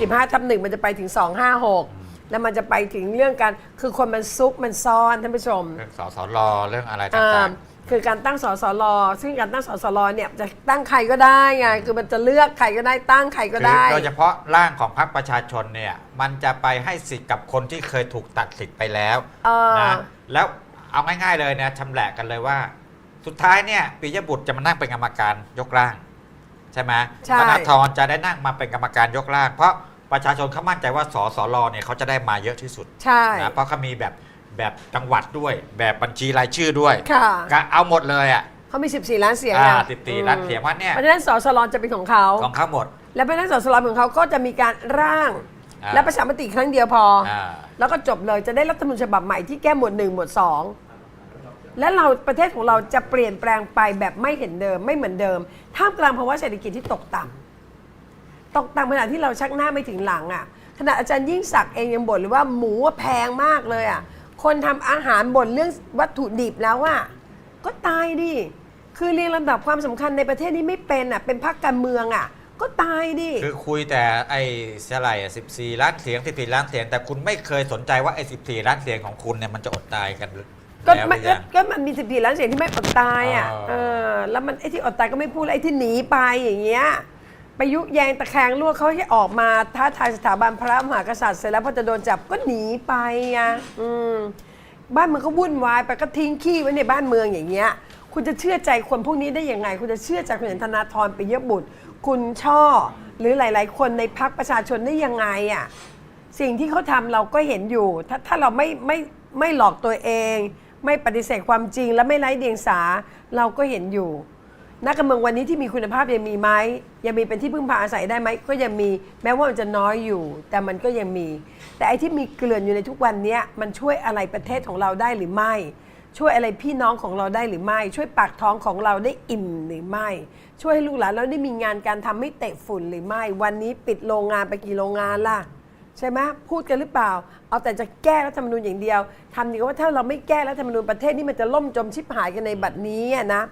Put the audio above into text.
15ทับหนึ่งมันจะไปถึง 256 แล้วมันจะไปถึงเรื่องการคือคนมันซุกมันซ่อนท่านผู้ชมเรื่องสสรเรื่องอะไรอ่าต่างคือการตั้งสสรซึ่งการตั้งสสรเนี่ยจะตั้งใครก็ได้ไงคือมันจะเลือกใครก็ได้ตั้งใครๆก็คือได้โดยเฉพาะร่างของพรรคประชาชนเนี่ยมันจะไปให้สิทธิ์กับคนที่เคยถูกตัดสิทธิ์ไปแล้วเออนะแล้วเอาง่ายๆเลยนะชำแหละกันเลยว่า สุดท้ายเนี่ยปิยบุตรจะมานั่งเป็นกรรมการยกร่าง ใช่ไหมใช่ธนาธรจะได้นั่งมาเป็นกรรมการยกร่าง เพราะ ประชาชนเขามั่นใจว่าสสรเนี่ยเขาจะได้มาเยอะที่สุดใช่ นะเพราะเขามีแบบแบบจังหวัดด้วย แบบบัญชีรายชื่อด้วยค่ะ ก็เอาหมดเลยอะเขามี 14 ล้านเสียงอ่านะสิบสี่ล้านเสียงว่าเนี่ยเพราะฉะนั้นสสรจะเป็นของเขา ของเขาหมด และเพราะฉะนั้นสสรของเขาก็จะมีการร่าง อ่าและประชามติครั้งเดียวพอออ่าแล้วก็จบเลยจะได้รัฐธรรมนูญฉบับใหม่ที่แก้หมวดหนึ่งหมวดสองและเราประเทศของเราจะเปลี่ยนแปลงไปแบบไม่เห็นเดิมไม่เหมือนเดิมท่ามกลางภาวะเศรษฐกิจที่ตกต่ำ ตกต่ำขณะที่เราชักหน้าไม่ถึงหลังอะขณะอาจารย์ยิ่งศักดิ์เองยังบ่นเลยว่าหมูอะแพงมากเลยอะคนทำอาหารบ่นเรื่องวัตถุดิบแล้วอะก็ตายดิคือเรียงลำดับความสำคัญในประเทศนี้ไม่เป็นอะเป็นพรรคการเมืองอะ ก็ตายดิ คือคุยแต่ไอ้เท่าไหร่อะ14ล้านเสียง14ล้านเสียง แต่คุณไม่เคยสนใจว่าไอ้14ล้านเสียงของคุณเนี่ยมันจะอดตายกันหรือก็แล้วหไม่รือยัง ก็มันมีสิบสี่ล้านเสียงที่ไม่อดตายอะ อ๋อ เออ แล้วมันไอ้ที่อดตายก็ไม่พูดแล้วไอ้ที่หนีไปอย่างเงี้ย ไปยุแยงตะแคงลวกเขาให้ออกมาท้าทายสถาบันพระมหากษัตริย์เสร็จแล้วพอจะโดนจับก็หนีไปไงอืมบ้านเมืองก็วุ่นวายไปก็ทิ้งขี้ไว้ในบ้านเมืองอย่างเงี้ย คุณจะเชื่อใจคนพวกนี้ได้ยังไง คุณจะเชื่อใจคุณเห็นธนาธรไปเยอะบุตร คุณช่อ หรือหลาย ๆ คนในพรรคประชาชนได้ยังไงอะสิ่งที่เขาทำเราก็เห็นอยู่ ถ้าถ้าเราไม่ไม่ไม่หลอกตัวเอง ไม่ปฏิเสธความจริงและไม่ไร้เดียงสาเราก็เห็นอยู่ นักการเมืองวันนี้ที่มีคุณภาพยังมีไหมยังมีเป็นที่พึ่งพาอาศัยได้ไหมก็ยังมีแม้ว่ามันจะน้อยอยู่ แต่มันก็ยังมี แต่ไอ้ที่มีเกลื่อนอยู่ในทุกวันนี้มันช่วยอะไรประเทศของเราได้หรือไม่ ช่วยอะไรพี่น้องของเราได้หรือไม่ ช่วยปากท้องของเราได้อิ่มหรือไม่ ช่วยให้ลูกหลานเราได้มีงานการทำไม่เตะฝุ่นหรือไม่ วันนี้ปิดโรงงานไปกี่โรงงานล่ะใช่ไหมพูดกันหรือเปล่า เอาแต่จะแก้รัฐธรรมนูญอย่างเดียวทำดีกว่าถ้าเราไม่แก้รัฐธรรมนูญประเทศนี้มันจะล่มจมชิบหายกันในบัดนี้นะ